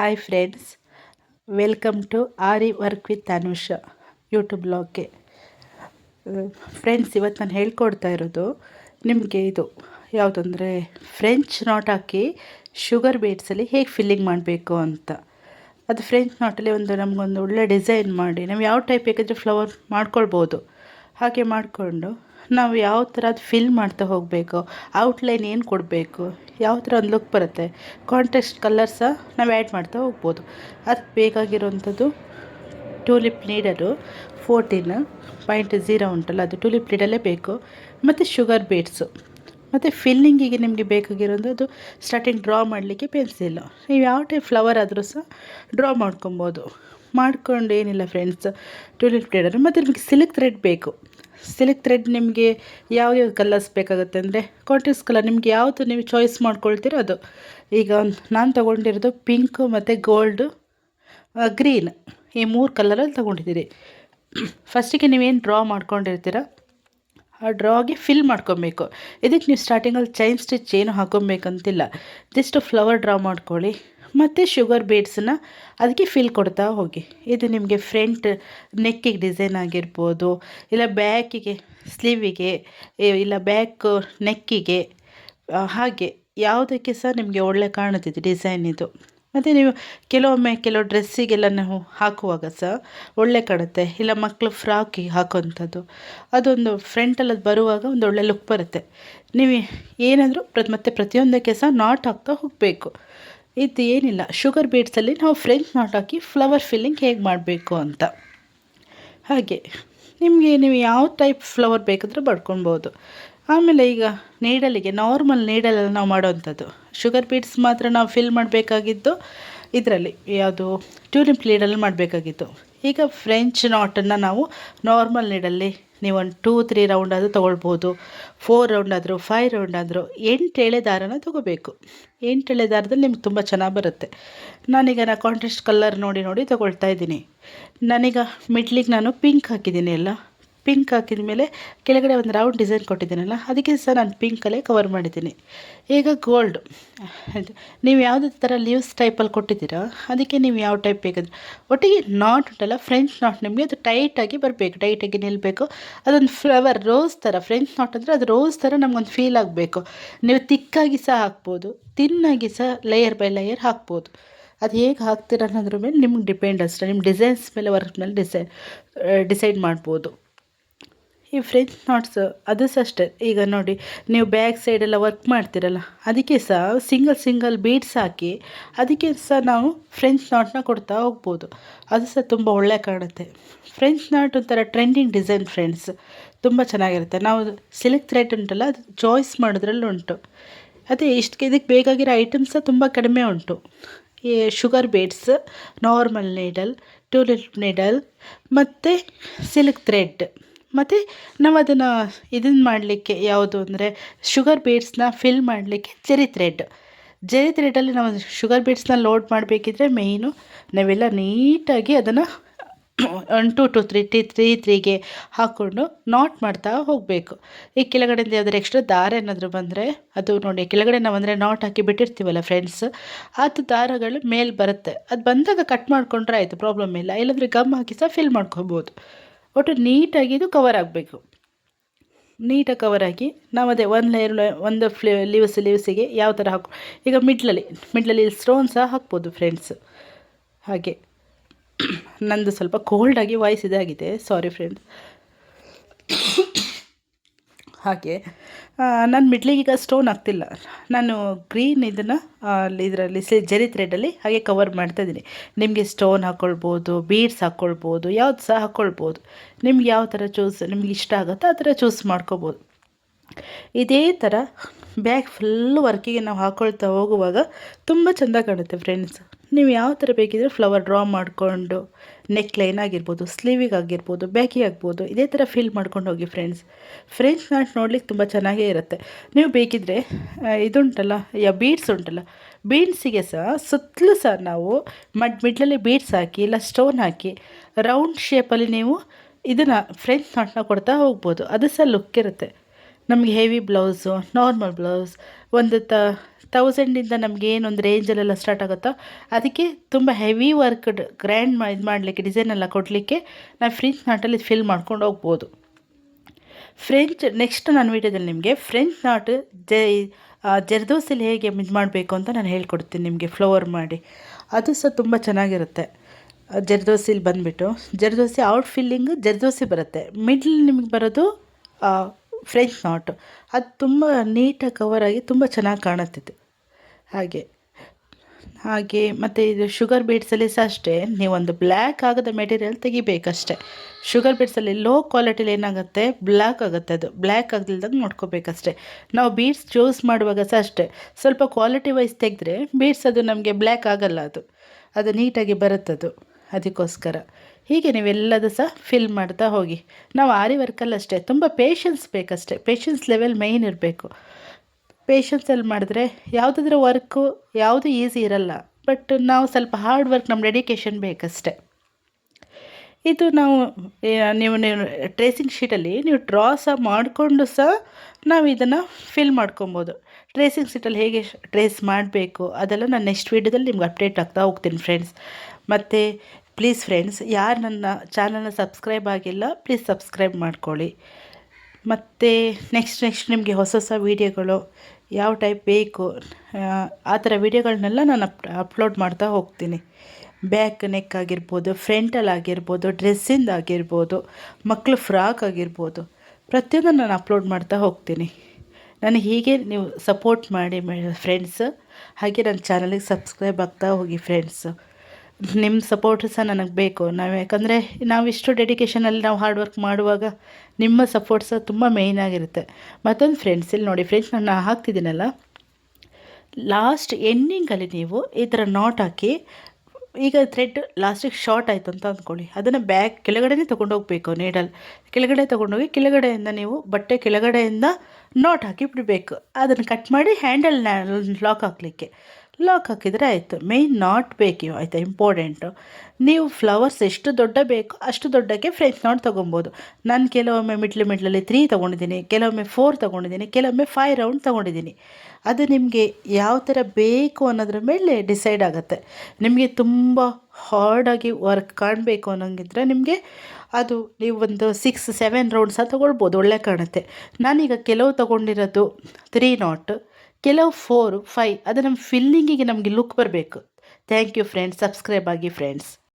Hi friends welcome to aari work with Anusha YouTube ಬ್ಲಾಗ್ಗೆ friends ಇವತ್ತು ನಾನು ಹೇಳ್ಕೊಡ್ತಾ ಇರೋದು ನಿಮಗೆ ಇದು, ಯಾವುದಂದರೆ ಫ್ರೆಂಚ್ ನಾಟ್ ಹಾಕಿ ಶುಗರ್ ಬೀಟ್ಸಲ್ಲಿ ಹೇಗೆ ಫಿಲ್ಲಿಂಗ್ ಮಾಡಬೇಕು ಅಂತ. ಅದು ಫ್ರೆಂಚ್ ನಾಟಲ್ಲಿ ಒಂದು ನಮಗೊಂದು ಒಳ್ಳೆ ಡಿಸೈನ್ ಮಾಡಿ, ನಾವು ಯಾವ ಟೈಪ್ ಬೇಕಾದರೆ ಫ್ಲವರ್ ಮಾಡ್ಕೊಳ್ಬೋದು. ಹಾಗೆ ಮಾಡಿಕೊಂಡು ನಾವು ಯಾವ ಥರ ಅದು ಫಿಲ್ ಮಾಡ್ತಾ ಹೋಗಬೇಕು ಔಟ್ಲೈನ್ ಏನು ಕೊಡಬೇಕು, ಯಾವ ಥರ ಒಂದು ಲುಕ್ ಬರುತ್ತೆ ಕಾಂಟ್ರಾಸ್ಟ್ ಕಲರ್ ಸಹ ನಾವು ಆ್ಯಡ್ ಮಾಡ್ತಾ ಹೋಗ್ಬೋದು. ಅದಕ್ಕೆ ಬೇಕಾಗಿರೋವಂಥದ್ದು ಟೂಲಿಪ್ ನೀಡಲು ಫೋರ್ಟೀನ್ ಪಾಯಿಂಟ್ ಝೀರೋ ಉಂಟಲ್ಲ, ಅದು ಟೂಲಿಪ್ ನೀಡಲ್ಲೇ ಬೇಕು. ಮತ್ತು ಶುಗರ್ ಬೀಟ್ಸು ಮತ್ತು ಫಿಲ್ಲಿಂಗಿಗೆ ನಿಮಗೆ ಬೇಕಾಗಿರೋದು ಸ್ಟಾರ್ಟಿಂಗ್ ಡ್ರಾ ಮಾಡಲಿಕ್ಕೆ ಪೆನ್ಸಿಲ್ಲು ನೀವು ಯಾವ ಟೈಪ್ ಫ್ಲವರ್ ಆದರೂ ಸಹ ಡ್ರಾ ಮಾಡ್ಕೊಬೋದು. ಮಾಡ್ಕೊಂಡು ಏನಿಲ್ಲ ಫ್ರೆಂಡ್ಸ್ ಟ್ಯೂಲಿಪ್ ನೀಡಲು ಮತ್ತು ನಿಮಗೆ ಸಿಲ್ಕ್ ಥ್ರೆಡ್ ಬೇಕು. ಸಿಲ್ಕ್ ಥ್ರೆಡ್ ನಿಮಗೆ ಯಾವ ಯಾವ ಕಲರ್ಸ್ ಬೇಕಾಗುತ್ತೆ ಅಂದರೆ ಕಾಂಟ್ರಾಸ್ಟ್ ಕಲರ್ ನಿಮಗೆ ಯಾವುದು ನೀವು ಚಾಯ್ಸ್ ಮಾಡ್ಕೊಳ್ತೀರೋ ಅದು ಈಗ ನಾನು ತೊಗೊಂಡಿರೋದು ಪಿಂಕು ಮತ್ತು ಗೋಲ್ಡು ಗ್ರೀನ್ ಈ ಮೂರು ಕಲರಲ್ಲಿ ತೊಗೊಂಡಿದ್ದೀರಿ. ಫಸ್ಟಿಗೆ ನೀವೇನು ಡ್ರಾ ಮಾಡ್ಕೊಂಡಿರ್ತೀರ? ಆ ಡ್ರಾಗೆ ಫಿಲ್ ಮಾಡ್ಕೊಬೇಕು. ಇದಕ್ಕೆ ನೀವು ಸ್ಟಾರ್ಟಿಂಗಲ್ಲಿ ಚೈನ್ ಸ್ಟಿಚ್ ಏನು ಹಾಕೊಬೇಕಂತಿಲ್ಲ. ಜಸ್ಟ್ ಫ್ಲವರ್ ಡ್ರಾ ಮಾಡ್ಕೊಳ್ಳಿ. ಮತ್ತು ಶುಗರ್ ಬೀಡ್ಸನ್ನ ಅದಕ್ಕೆ ಫಿಲ್ ಕೊಡ್ತಾ ಹೋಗಿ. ಇದು ನಿಮಗೆ ಫ್ರಂಟ್ ನೆಕ್ಕಿಗೆ ಡಿಸೈನ್ ಆಗಿರ್ಬೋದು, ಇಲ್ಲ ಬ್ಯಾಕಿಗೆ ಸ್ಲೀವಿಗೆ ಇಲ್ಲ ಬ್ಯಾಕ್ ನೆಕ್ಕಿಗೆ ಹಾಗೆ ಯಾವುದಕ್ಕೆ ಸಹ ನಿಮಗೆ ಒಳ್ಳೆ ಕಾಣುತ್ತಿದೆ ಡಿಸೈನ್ ಇದು. ಮತ್ತು ನೀವು ಕೆಲವೊಮ್ಮೆ ಕೆಲವು ಡ್ರೆಸ್ಸಿಗೆಲ್ಲ ನಾವು ಹಾಕುವಾಗ ಸಹ ಒಳ್ಳೆ ಕಾಣುತ್ತೆ. ಇಲ್ಲ ಮಕ್ಕಳು ಫ್ರಾಕಿಗೆ ಹಾಕುವಂಥದ್ದು. ಅದೊಂದು ಫ್ರಂಟಲ್ಲಿ ಅದು ಬರುವಾಗ ಒಂದು ಒಳ್ಳೆ ಲುಕ್ ಬರುತ್ತೆ. ನೀವು ಏನಾದರೂ ಪ್ರ ಮತ್ತು ಪ್ರತಿಯೊಂದಕ್ಕೆ ಸಹ ನಾಟ್ ಹಾಕ್ತಾ ಹೋಗಬೇಕು. ಇದು ಏನಿಲ್ಲ ಶುಗರ್ ಬೀಟ್ಸಲ್ಲಿ ನಾವು ಫ್ರೆಂಚ್ ನಾಟ್ ಹಾಕಿ ಫ್ಲವರ್ ಫಿಲ್ಲಿಂಗ್ ಹೇಗೆ ಮಾಡಬೇಕು ಅಂತ. ಹಾಗೆ, ನಿಮಗೆ ನೀವು ಯಾವ ಟೈಪ್ ಫ್ಲವರ್ ಬೇಕಾದರೂ ಬಡ್ಕೊಬೋದು ಆಮೇಲೆ ಈಗ ನೀಡಲಿಗೆ ನಾರ್ಮಲ್ ನೀಡಲಲ್ಲಿ ನಾವು ಮಾಡೋವಂಥದ್ದು. ಶುಗರ್ ಬೀಟ್ಸ್ ಮಾತ್ರ ನಾವು ಫಿಲ್ ಮಾಡಬೇಕಾಗಿದ್ದು, ಇದರಲ್ಲಿ ಯಾವುದು ಟ್ಯೂಲಿಪ್ ಲೀಡಲ್ಲಿ ಮಾಡಬೇಕಾಗಿತ್ತು ಈಗ ಫ್ರೆಂಚ್ ನಾಟನ್ನು ನಾವು ನಾರ್ಮಲ್ ನೀಡಲ್ಲಿ ನೀವು ಒಂದು ಟೂ ತ್ರೀ ರೌಂಡ್ ಆದರೂ ತೊಗೊಳ್ಬೋದು ಫೋರ್ ರೌಂಡ್ ಆದರೂ ಫೈವ್ ರೌಂಡ್ ಆದರೂ, ಎಂಟು ಎಳೆ ದಾರನ ತೊಗೋಬೇಕು. ಎಂಟು ಎಳೆ ದಾರದಲ್ಲಿ ನಿಮ್ಗೆ ತುಂಬ ಚೆನ್ನಾಗಿ ಬರುತ್ತೆ. ನಾನೀಗ ನಾನು ಕಾಂಟ್ರಾಸ್ಟ್ ಕಲರ್ ನೋಡಿ ನೋಡಿ ತೊಗೊಳ್ತಾ ಇದ್ದೀನಿ. ನಾನೀಗ ಮಿಡ್ಲಿಗೆ ನಾನು ಪಿಂಕ್ ಹಾಕಿದ್ದೀನಿ ಎಲ್ಲ ಪಿಂಕ್ ಹಾಕಿದ ಮೇಲೆ ಕೆಳಗಡೆ ಒಂದು ರೌಂಡ್ ಡಿಸೈನ್ ಕೊಟ್ಟಿದ್ದೀನಲ್ಲ, ಅದಕ್ಕೆ ಸಹ ನಾನು ಪಿಂಕಲ್ಲೇ ಕವರ್ ಮಾಡಿದ್ದೀನಿ. ಈಗ ಗೋಲ್ಡ್ ನೀವು ಯಾವುದೇ ಥರ ಲೀವ್ಸ್ ಟೈಪಲ್ಲಿ ಕೊಟ್ಟಿದ್ದೀರೋ, ಅದಕ್ಕೆ ನೀವು ಯಾವ ಟೈಪ್ ಬೇಕಂದ್ರೆ. ಒಟ್ಟಿಗೆ ನಾಟ್ ಉಂಟಲ್ಲ ಫ್ರೆಂಚ್ ನಾಟ್ ನಿಮಗೆ ಅದು ಟೈಟಾಗಿ ಬರಬೇಕು ಟೈಟಾಗಿ ನಿಲ್ಲಬೇಕು ಅದೊಂದು ಫ್ಲವರ್ ರೋಸ್ ಥರ ಫ್ರೆಂಚ್ ನಾಟ್ ಅಂದರೆ ಅದು ರೋಸ್ ಥರ ನಮಗೊಂದು ಫೀಲ್ ಆಗಬೇಕು. ನೀವು ತಿಕ್ಕಾಗಿ ಸಹ ಹಾಕ್ಬೋದು ತಿನ್ನಾಗಿ ಸಹ ಲೇಯರ್ ಬೈ ಲೇಯರ್ ಹಾಕ್ಬೋದು. ಅದು ಹೇಗೆ ಹಾಕ್ತೀರ ಅನ್ನೋದ್ರ ಮೇಲೆ ನಿಮ್ಗೆ ಡಿಪೆಂಡ್ ಅಷ್ಟೇ, ನಿಮ್ಮ ಡಿಸೈನ್ಸ್ ಮೇಲೆ ವರ್ಕ್ ಮೇಲೆ ಡಿಸೈ ಡಿಸೈಡ್ ಮಾಡ್ಬೋದು. ಈ ಫ್ರೆಂಚ್ ನಾಟ್ಸು ಅದು ಸಹ ಅಷ್ಟೇ. ಈಗ ನೋಡಿ, ನೀವು ಬ್ಯಾಕ್ ಸೈಡೆಲ್ಲ ವರ್ಕ್ ಮಾಡ್ತೀರಲ್ಲ, ಅದಕ್ಕೆ ಸಹ ಸಿಂಗಲ್ ಸಿಂಗಲ್ ಬೀಡ್ಸ್ ಹಾಕಿ, ಅದಕ್ಕೆ ಸಹ ನಾವು ಫ್ರೆಂಚ್ ನಾಟ್ನ ಕೊಡ್ತಾ ಹೋಗ್ಬೋದು. ಅದು ಸಹ ತುಂಬ ಒಳ್ಳೆ ಕಾಣುತ್ತೆ. ಫ್ರೆಂಚ್ ನಾಟ್ ಒಂಥರ ಟ್ರೆಂಡಿಂಗ್ ಡಿಸೈನ್ ಫ್ರೆಂಡ್ಸ್ ತುಂಬ ಚೆನ್ನಾಗಿರುತ್ತೆ. ನಾವು ಸಿಲ್ಕ್ ಥ್ರೆಡ್ ಉಂಟಲ್ಲ, ಅದು ಚಾಯ್ಸ್ ಮಾಡೋದ್ರಲ್ಲಿ ಉಂಟು. ಅದೇ ಇಷ್ಟಕ್ಕೆ ಇದಕ್ಕೆ ಬೇಕಾಗಿರೋ ಐಟಮ್ಸ್ ಸಹ ತುಂಬ ಕಡಿಮೆ ಉಂಟು. ಈ sugar beads normal needle tulip needle ಮತ್ತು ಸಿಲ್ಕ್ ಥ್ರೆಡ್ ಮತ್ತು ನಾವು ಅದನ್ನು ಇದನ್ನು ಮಾಡಲಿಕ್ಕೆ ಯಾವುದು ಅಂದರೆ ಶುಗರ್ ಬೀಡ್ಸ್ನ ಫಿಲ್ ಮಾಡಲಿಕ್ಕೆ ಜೆರಿ ಥ್ರೆಡ್ ಜೆರಿ ಥ್ರೆಡಲ್ಲಿ ನಾವು ಶುಗರ್ ಬೀಡ್ಸ್ನ ಲೋಡ್ ಮಾಡಬೇಕಿದ್ರೆ ಮೇಯ್ನು ನಾವೆಲ್ಲ ನೀಟಾಗಿ ಅದನ್ನು one to two three T three ತ್ರೀಗೆ ಹಾಕ್ಕೊಂಡು ನಾಟ್ ಮಾಡ್ತಾ ಹೋಗಬೇಕು. ಈ ಕೆಳಗಡೆಯಿಂದ ಯಾವ್ದಾರು ಎಕ್ಸ್ಟ್ರಾ ದಾರ ಏನಾದರೂ ಬಂದರೆ ಅದು ನೋಡಿ, ಕೆಳಗಡೆ ನಾವು ಅಂದರೆ ನಾಟ್ ಹಾಕಿ ಬಿಟ್ಟಿರ್ತೀವಲ್ಲ ಫ್ರೆಂಡ್ಸ್ ಅದು ದಾರಗಳು ಮೇಲೆ ಬರುತ್ತೆ. ಅದು ಬಂದಾಗ ಕಟ್ ಮಾಡಿಕೊಂಡ್ರೆ ಆಯಿತು ಪ್ರಾಬ್ಲಮ್ ಇಲ್ಲ. ಇಲ್ಲಾಂದರೆ ಗಮ್ ಹಾಕಿ ಸಹ ಫಿಲ್ ಮಾಡ್ಕೊಬೋದು. ಒಟ್ಟು ನೀಟಾಗಿ ಇದು ಕವರ್ ಆಗಬೇಕು. ನೀಟಾಗಿ ಕವರ್ ಆಗಿ ನಾವು ಅದೇ ಒಂದು ಲೇಯರ್ ಒಂದು ಫ್ಲೇ ಲೀವ್ಸ್ ಲೀವ್ಸಿಗೆ ಯಾವ ಥರ ಹಾಕೋ, ಈಗ ಮಿಡ್ಲಲ್ಲಿ ಮಿಡ್ಲಲ್ಲಿ ಸ್ಟೋನ್ ಸಹ ಹಾಕ್ಬೋದು ಫ್ರೆಂಡ್ಸ್ ಹಾಗೆ. ನಂದು ಸ್ವಲ್ಪ ಕೋಲ್ಡಾಗಿ ವಾಯ್ಸ್ ಇದಾಗಿದೆ ಸಾರಿ ಫ್ರೆಂಡ್ಸ್ ಹಾಗೆ. ನಾನು ಈಗ ಸ್ಟೋನ್ ಆಗ್ತಿಲ್ಲ ನಾನು ಗ್ರೀನ್ ಇದನ್ನು ಇದರಲ್ಲಿ ಜರಿ ಥ್ರೆಡಲ್ಲಿ ಹಾಗೆ ಕವರ್ ಮಾಡ್ತಾ ಇದ್ದೀನಿ. ನಿಮಗೆ ಸ್ಟೋನ್ ಹಾಕ್ಕೊಳ್ಬೋದು ಬೀಡ್ಸ್ ಹಾಕ್ಕೊಳ್ಬೋದು ಯಾವ್ದು ಸಹ ಹಾಕ್ಕೊಳ್ಬೋದು ನಿಮ್ಗೆ ಯಾವ ಥರ ಚೂಸ್ ನಿಮ್ಗೆ ಇಷ್ಟ ಆಗುತ್ತೋ ಆ ಥರ ಚೂಸ್ ಮಾಡ್ಕೋಬೋದು. ಇದೇ ಥರ ಬ್ಯಾಗ್ ಫುಲ್ ವರ್ಕಿಗೆ ನಾವು ಹಾಕ್ಕೊಳ್ತಾ ಹೋಗುವಾಗ ತುಂಬ ಚೆಂದ ಕಾಣುತ್ತೆ ಫ್ರೆಂಡ್ಸ್ ನೀವು ಯಾವ ಥರ ಬೇಕಿದ್ರೆ ಫ್ಲವರ್ ಡ್ರಾ ಮಾಡಿಕೊಂಡು ನೆಕ್ ಲೈನ್ ಆಗಿರ್ಬೋದು ಸ್ಲೀವಿಗೆ ಆಗಿರ್ಬೋದು ಬ್ಯಾಕಿ ಆಗ್ಬೋದು, ಇದೇ ಥರ ಫಿಲ್ ಮಾಡ್ಕೊಂಡು ಹೋಗಿ ಫ್ರೆಂಡ್ಸ್ ಫ್ರೆಂಚ್ ನಾಟ್ ನೋಡ್ಲಿಕ್ಕೆ ತುಂಬ ಚೆನ್ನಾಗೇ ಇರುತ್ತೆ. ನೀವು ಬೇಕಿದ್ರೆ ಇದುಂಟಲ್ಲ, ಯಾ ಬೀಡ್ಸ್ ಉಂಟಲ್ಲ ಬೀಡ್ಸಿಗೆ ಸಹ ಸುತ್ತಲೂ ಸಹ ನಾವು ಮಡ್ ಮಿಡ್ಲಲ್ಲಿ ಬೀಡ್ಸ್ ಹಾಕಿ, ಇಲ್ಲ ಸ್ಟೋನ್ ಹಾಕಿ ರೌಂಡ್ ಶೇಪಲ್ಲಿ ನೀವು ಇದನ್ನು ಫ್ರೆಂಚ್ ನಾಟ್ನ ಕೊಡ್ತಾ ಹೋಗ್ಬೋದು. ಅದು ಸಹ ಲುಕ್ ಇರುತ್ತೆ. ನಮಗೆ ಹೆವಿ ಬ್ಲೌಸು ನಾರ್ಮಲ್ ಬ್ಲೌಸ್ ಒಂದು ತ ತೌಸಂಡಿಂದ ನಮಗೆ ಏನೊಂದು ರೇಂಜಲ್ಲೆಲ್ಲ ಸ್ಟಾರ್ಟ್ ಆಗುತ್ತೋ, ಅದಕ್ಕೆ ತುಂಬ ಹೆವಿ ವರ್ಕ್ ಗ್ರ್ಯಾಂಡ್ ಮಾ, ಇದು ಮಾಡಲಿಕ್ಕೆ ಡಿಸೈನ್ ಎಲ್ಲ ಕೊಡಲಿಕ್ಕೆ ನಾವು ಫ್ರಿಂಚ್ ನಾಟಲ್ಲಿ ಫಿಲ್ ಮಾಡ್ಕೊಂಡು ಹೋಗ್ಬೋದು. ಫ್ರೆಂಚ್ ನೆಕ್ಸ್ಟ್ ನಾನು ವೀಡಿಯೋದಲ್ಲಿ ನಿಮಗೆ ಫ್ರೆಂಚ್ ನಾಟ್ ಜೆ ಜರ್ದೋಸಲ್ಲಿ ಹೇಗೆ ಇದು ಮಾಡಬೇಕು ಅಂತ ನಾನು ಹೇಳ್ಕೊಡ್ತೀನಿ ನಿಮಗೆ ಫ್ಲವರ್ ಮಾಡಿ. ಅದು ಸಹ ತುಂಬ ಚೆನ್ನಾಗಿರುತ್ತೆ. ಜರ್ದೋಸಿಲಿ ಬಂದುಬಿಟ್ಟು, ಜರ್ದೋಸಿ ಔಟ್ ಫಿಲ್ಲಿಂಗ್ ಜರ್ದೋಸಿ ಬರುತ್ತೆ. ಮಿಡ್ಲ್ ನಿಮಗೆ ಬರೋದು ಫ್ರೆಂಚ್ ನಾಟು ಅದು ತುಂಬ ನೀಟಾಗಿ ಕವರಾಗಿ ತುಂಬ ಚೆನ್ನಾಗಿ ಕಾಣುತ್ತಿತ್ತು. ಹಾಗೆ ಹಾಗೆ ಮತ್ತು ಇದು ಶುಗರ್ ಬೀಡ್ಸಲ್ಲಿ ಸಹ ಅಷ್ಟೇ ನೀವೊಂದು ಬ್ಲ್ಯಾಕ್ ಆಗದ ಮೆಟೀರಿಯಲ್ ತೆಗಿಬೇಕಷ್ಟೆ. ಶುಗರ್ ಬೀಡ್ಸಲ್ಲಿ ಲೋ ಕ್ವಾಲಿಟಿಲಿ ಏನಾಗುತ್ತೆ? ಬ್ಲ್ಯಾಕ್ ಆಗುತ್ತೆ ಅದು. ಬ್ಲ್ಯಾಕ್ ಆಗದಿಲ್ದಂಗೆ ನೋಡ್ಕೋಬೇಕಷ್ಟೆ. ನಾವು ಬೀಡ್ಸ್ ಚೂಸ್ ಮಾಡುವಾಗ ಸಹ ಅಷ್ಟೇ. ಸ್ವಲ್ಪ ಕ್ವಾಲಿಟಿ ವೈಸ್ ತೆಗೆದ್ರೆ ಬೀಡ್ಸ್ ಅದು ನಮಗೆ ಬ್ಲ್ಯಾಕ್ ಆಗಲ್ಲ ಅದು. ಅದು ನೀಟಾಗಿ ಬರುತ್ತದು. ಅದಕ್ಕೋಸ್ಕರ. ಹೀಗೆ ನೀವೆಲ್ಲದೂ ಸಹ ಫಿಲ್ ಮಾಡ್ತಾ ಹೋಗಿ. ನಾವು ಆರಿ ವರ್ಕಲ್ಲಿ ಅಷ್ಟೇ, ತುಂಬ ಪೇಷನ್ಸ್ ಬೇಕಷ್ಟೇ ಪೇಷನ್ಸ್ ಲೆವೆಲ್ ಮೈನ್ ಇರಬೇಕು. ಪೇಷನ್ಸಲ್ಲಿ ಮಾಡಿದ್ರೆ ಯಾವುದಾದ್ರೂ ವರ್ಕು ಯಾವುದು ಈಸಿ ಇರಲ್ಲ ಬಟ್ ನಾವು ಸ್ವಲ್ಪ ಹಾರ್ಡ್ ವರ್ಕ್ ನಮ್ಮ ಡೆಡಿಕೇಶನ್ ಬೇಕಷ್ಟೆ. ಇದು ನಾವು ನೀವು ನೀವು ಟ್ರೇಸಿಂಗ್ ಶೀಟಲ್ಲಿ ನೀವು ಡ್ರಾ ಸಹ ಮಾಡಿಕೊಂಡು ಸಹ ನಾವು ಇದನ್ನು ಫಿಲ್ ಮಾಡ್ಕೊಬೋದು. ಟ್ರೇಸಿಂಗ್ ಶೀಟಲ್ಲಿ ಹೇಗೆ ಟ್ರೇಸ್ ಮಾಡಬೇಕು ಅದೆಲ್ಲ ನಾನು ನೆಕ್ಸ್ಟ್ ವೀಡಿಯೋದಲ್ಲಿ ನಿಮ್ಗೆ ಅಪ್ಡೇಟ್ ಆಗ್ತಾ ಹೋಗ್ತೀನಿ ಫ್ರೆಂಡ್ಸ್ ಮತ್ತು ಪ್ಲೀಸ್ ಫ್ರೆಂಡ್ಸ್ ಯಾರು ನನ್ನ ಚಾನಲ್ನ ಸಬ್ಸ್ಕ್ರೈಬ್ ಆಗಿಲ್ಲ ಪ್ಲೀಸ್ ಸಬ್ಸ್ಕ್ರೈಬ್ ಮಾಡ್ಕೊಳ್ಳಿ. ಮತ್ತು ನೆಕ್ಸ್ಟ್ ನೆಕ್ಸ್ಟ್ ನಿಮಗೆ ಹೊಸ ಹೊಸ ವೀಡಿಯೋಗಳು ಯಾವ ಟೈಪ್ ಬೇಕು, ಆ ಥರ ವೀಡಿಯೋಗಳನ್ನೆಲ್ಲ ನಾನು ಅಪ್ ಅಪ್ಲೋಡ್ ಮಾಡ್ತಾ ಹೋಗ್ತೀನಿ. ಬ್ಯಾಕ್ ನೆಕ್ ಆಗಿರ್ಬೋದು ಫ್ರೆಂಟಲ್ಲಿ ಆಗಿರ್ಬೋದು ಡ್ರೆಸ್ಸಿಂದ ಆಗಿರ್ಬೋದು ಮಕ್ಕಳು ಫ್ರಾಕ್ ಆಗಿರ್ಬೋದು ಪ್ರತಿಯೊಂದು ನಾನು ಅಪ್ಲೋಡ್ ಮಾಡ್ತಾ ಹೋಗ್ತೀನಿ. ನನಗೆ ಹೀಗೆ ನೀವು ಸಪೋರ್ಟ್ ಮಾಡಿ ಫ್ರೆಂಡ್ಸ್ ಹಾಗೆ ನನ್ನ ಚಾನಲಿಗೆ ಸಬ್ಸ್ಕ್ರೈಬ್ ಆಗ್ತಾ ಹೋಗಿ ಫ್ರೆಂಡ್ಸ್ ನಿಮ್ಮ ಸಪೋರ್ಟ್ ಸಹ ನನಗೆ ಬೇಕು. ನಾವು ಯಾಕಂದರೆ ನಾವು ಇಷ್ಟು ಡೆಡಿಕೇಶನಲ್ಲಿ ನಾವು ಹಾರ್ಡ್ ವರ್ಕ್ ಮಾಡುವಾಗ ನಿಮ್ಮ ಸಪೋರ್ಟ್ ಸಹ ತುಂಬ ಮೇಯ್ನ್ ಆಗಿರುತ್ತೆ. ಮತ್ತೊಂದು ಫ್ರೆಂಡ್ಸ್ ಇಲ್ಲಿ ನೋಡಿ ಫ್ರೆಂಡ್ಸ್ ನಾನು ಹಾಕ್ತಿದ್ದೀನಲ್ಲ. ಲಾಸ್ಟ್ ಎಂಡಿಂಗಲ್ಲಿ ನೀವು ಈ ಥರ ನಾಟ್ ಹಾಕಿ, ಈಗ ಥ್ರೆಡ್ ಲಾಸ್ಟಿಗೆ ಶಾರ್ಟ್ ಆಯಿತು ಅಂತ ಅಂದ್ಕೊಳ್ಳಿ ಅದನ್ನು ಬ್ಯಾಗ್ ಕೆಳಗಡೆನೇ ತೊಗೊಂಡೋಗ್ಬೇಕು ನೀಡಲ್ ಕೆಳಗಡೆ ತೊಗೊಂಡೋಗಿ ಕೆಳಗಡೆಯಿಂದ ನೀವು ಬಟ್ಟೆ ಕೆಳಗಡೆಯಿಂದ ನಾಟ್ ಹಾಕಿ ಬಿಡಬೇಕು. ಅದನ್ನು ಕಟ್ ಮಾಡಿ ಹ್ಯಾಂಡಲ್ ಲಾಕ್ ಹಾಕಲಿಕ್ಕೆ. ಲಾಕ್ ಹಾಕಿದರೆ ಆಯಿತು. ಮೇಯ್ನ್ ನಾಟ್ ಬೇಕು ಆಯಿತಾ? ಇಂಪಾರ್ಟೆಂಟು ನೀವು ಫ್ಲವರ್ಸ್ ಎಷ್ಟು ದೊಡ್ಡ ಬೇಕು ಅಷ್ಟು ದೊಡ್ಡಕ್ಕೆ ಫ್ರೆಂಚ್ ನಾಟ್ ತೊಗೊಬೋದು. ನಾನು ಕೆಲವೊಮ್ಮೆ ಮಿಡ್ಲ್ ಮಿಡ್ಲಲ್ಲಿ ತ್ರೀ ತೊಗೊಂಡಿದ್ದೀನಿ, ಕೆಲವೊಮ್ಮೆ ಫೋರ್ ತೊಗೊಂಡಿದ್ದೀನಿ, ಕೆಲವೊಮ್ಮೆ ಫೈವ್ ರೌಂಡ್ ತೊಗೊಂಡಿದ್ದೀನಿ. ಅದು ನಿಮಗೆ ಯಾವ ಥರ ಬೇಕು ಅನ್ನೋದ್ರ ಮೇಲೆ ಡಿಸೈಡ್ ಆಗುತ್ತೆ. ನಿಮಗೆ ತುಂಬ ಹಾರ್ಡಾಗಿ ವರ್ಕ್ ಕಾಣಬೇಕು ಅನ್ನೋಂಗಿದ್ರೆ ನಿಮಗೆ ಅದು ನೀವು ಒಂದು ಸಿಕ್ಸ್ ಸೆವೆನ್ ರೌಂಡ್ ಸಹ ತೊಗೊಳ್ಬೋದು, ಒಳ್ಳೆ ಕಾಣುತ್ತೆ. ನಾನೀಗ ಕೆಲವು ತೊಗೊಂಡಿರೋದು ತ್ರೀ ನಾಟ್ ಕೆಲವು ಫೋರ್, ಫೈವ್ ಅದು ನಮ್ಮ ಫಿಲ್ಲಿಂಗಿಗೆ ನಮಗೆ ಲುಕ್ ಬರಬೇಕು. ಥ್ಯಾಂಕ್ ಯು ಫ್ರೆಂಡ್ಸ್ ಸಬ್ಸ್ಕ್ರೈಬ್ ಆಗಿ ಫ್ರೆಂಡ್ಸ್